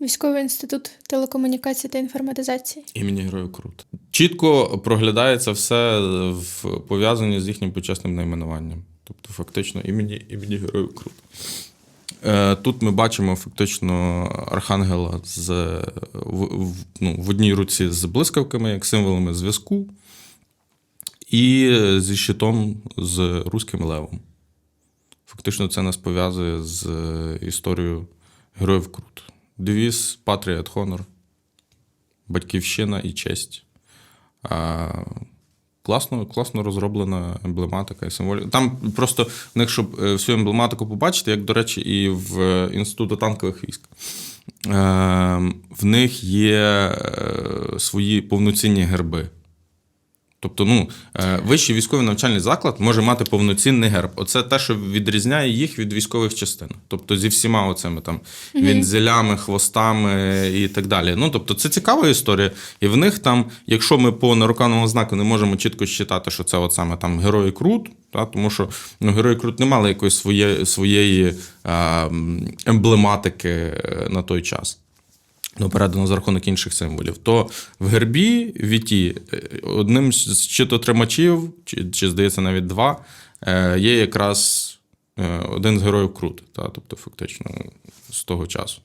Військовий інститут телекомунікації та інформатизації. Імені Героїв Крут. Чітко проглядається все в пов'язані з їхнім почесним найменуванням. Тобто, фактично, імені, імені Героїв Крут. Е, Тут ми бачимо фактично архангела з, в, в, ну, в одній руці з блискавками, як символами зв'язку, і зі щитом з руським левом. Фактично, це нас пов'язує з е, історією Героїв Крут. Девіз Патріат, Хонор. Батьківщина і честь. А, класно, класно розроблена емблематика і символіка. Там просто в них, щоб всю емблематику побачити, як, до речі, і в е, Інституту танкових військ. Е, в них є е, свої повноцінні герби. Тобто, ну, е, вищий військовий навчальний заклад може мати повноцінний герб. Оце те, що відрізняє їх від військових частин. Тобто зі всіма оцими там вінзелями, хвостами і так далі. Ну, тобто, це цікава історія. І в них там, якщо ми по нарукавному знаку не можемо чітко считати, що це от саме там герої Крут, та, тому що ну, герої Крут не мали якоїсь своє, своєї емблематики е, на той час ну, передано за рахунок інших символів, то в гербі Віті е, одним з читотримачів, чи, чи здається навіть два, е, є якраз е, один з героїв Крут, та, тобто фактично з того часу.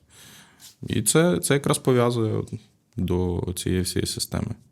І це, це якраз пов'язує до цієї всієї системи.